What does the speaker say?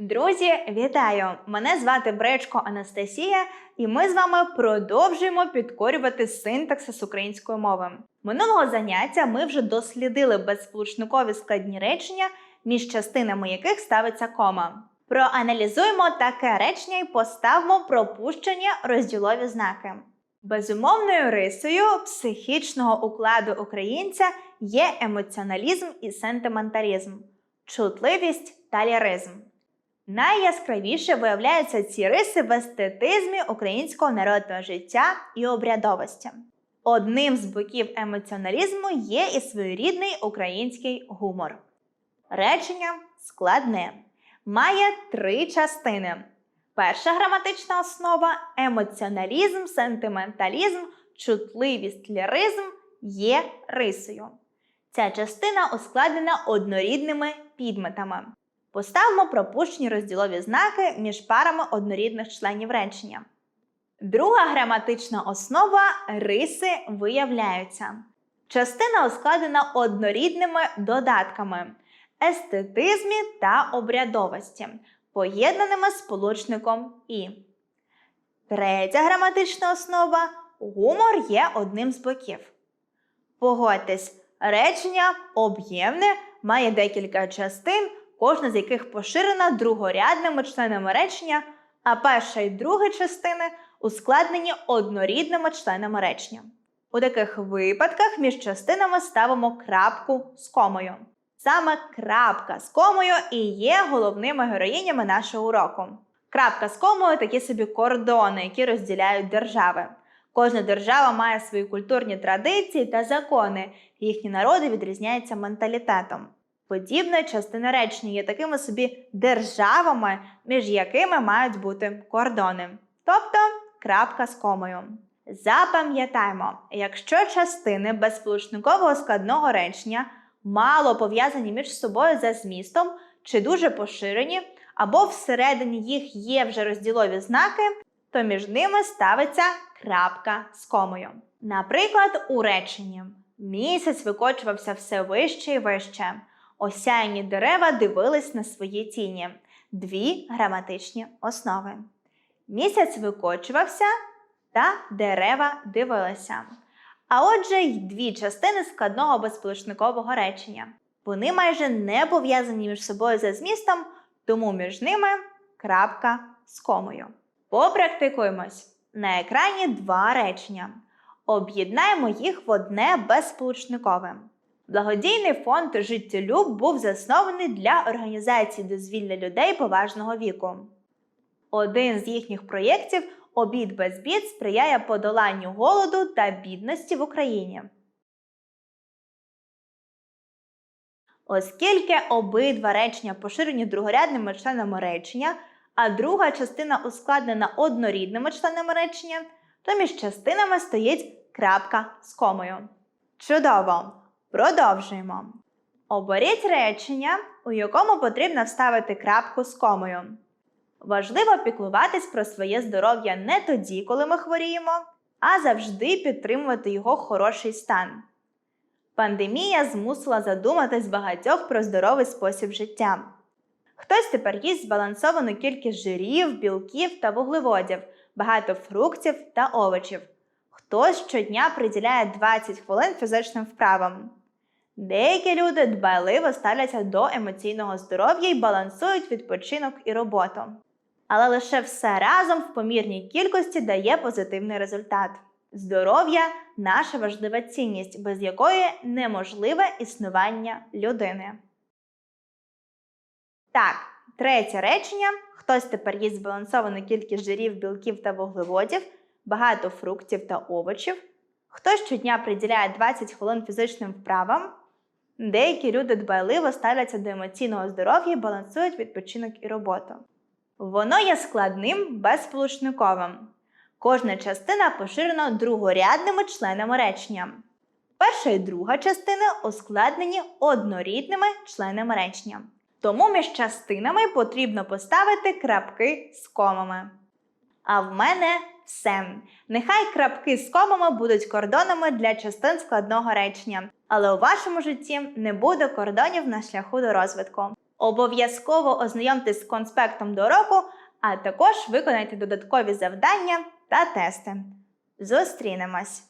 Друзі, вітаю! Мене звати Бречко Анастасія, і ми з вами продовжуємо підкорювати синтаксис української мови. Минулого заняття ми вже дослідили безсполучникові складні речення, між частинами яких ставиться кома. Проаналізуємо таке речення і поставимо пропущені розділові знаки. Безумовною рисою психічного укладу українця є емоціоналізм і сентименталізм, чутливість та ліризм. Найяскравіше виявляються ці риси в естетизмі українського народного життя і обрядовості. Одним з боків емоціоналізму є і своєрідний український гумор. Речення складне. Має три частини. Перша граматична основа емоціоналізм, сентименталізм, чутливість, ліризм є рисою. Ця частина ускладнена однорідними підметами. Поставимо пропущені розділові знаки між парами однорідних членів речення. Друга граматична основа риси виявляються. Частина ускладнена однорідними додатками естетизмі та обрядовості, поєднаними сполучником і. Третя граматична основа гумор є одним з боків. Погодьтесь, речення об'ємне має декілька частин, кожна з яких поширена другорядними членами речення, а перша і друга частини ускладнені однорідними членами речення. У таких випадках між частинами ставимо крапку з комою. Саме крапка з комою і є головними героїнями нашого уроку. Крапка з комою такі собі кордони, які розділяють держави. Кожна держава має свої культурні традиції та закони, їхні народи відрізняються менталітетом. Подібна частина речення є такими собі державами, між якими мають бути кордони, тобто крапка з комою. Запам'ятаймо, якщо частини безсполучникового складного речення мало пов'язані між собою за змістом чи дуже поширені, або всередині їх є вже розділові знаки, то між ними ставиться крапка з комою. Наприклад, у реченні місяць викочувався все вище і вище. Осяяні дерева дивились на свої тіні. Дві граматичні основи. Місяць викочувався та дерева дивилися. А отже, й дві частини складного безсполучникового речення. Вони майже не пов'язані між собою за змістом, тому між ними крапка з комою. Попрактикуємось. На екрані два речення. Об'єднаємо їх в одне безсполучникове. Благодійний фонд Життєлюб був заснований для організації дозвілля людей поважного віку. Один з їхніх проєктів Обід без бід сприяє подоланню голоду та бідності в Україні. Оскільки обидва речення поширені другорядними членами речення, а друга частина ускладнена однорідними членами речення, то між частинами стоїть крапка з комою. Чудово! Продовжуємо. Оберіть речення, у якому потрібно вставити крапку з комою. Важливо піклуватись про своє здоров'я не тоді, коли ми хворіємо, а завжди підтримувати його хороший стан. Пандемія змусила задуматись багатьох про здоровий спосіб життя. Хтось тепер їсть збалансовану кількість жирів, білків та вуглеводів, багато фруктів та овочів. Хтось щодня приділяє 20 хвилин фізичним вправам. Деякі люди дбайливо ставляться до емоційного здоров'я і балансують відпочинок і роботу. Але лише все разом в помірній кількості дає позитивний результат. Здоров'я наша важлива цінність, без якої неможливе існування людини. Так, третє речення. Хтось тепер їсть збалансовану кількість жирів, білків та вуглеводів, багато фруктів та овочів. Хтось щодня приділяє 20 хвилин фізичним вправам. Деякі люди дбайливо ставляться до емоційного здоров'я і балансують відпочинок і роботу. Воно є складним безсполучниковим. Кожна частина поширена другорядними членами речення. Перша і друга частини ускладнені однорідними членами речення. Тому між частинами потрібно поставити крапки з комами. А в мене все. Нехай крапки з комами будуть кордонами для частин складного речення, але у вашому житті не буде кордонів на шляху до розвитку. Обов'язково ознайомтесь з конспектом до року, а також виконайте додаткові завдання та тести. Зустрінемось!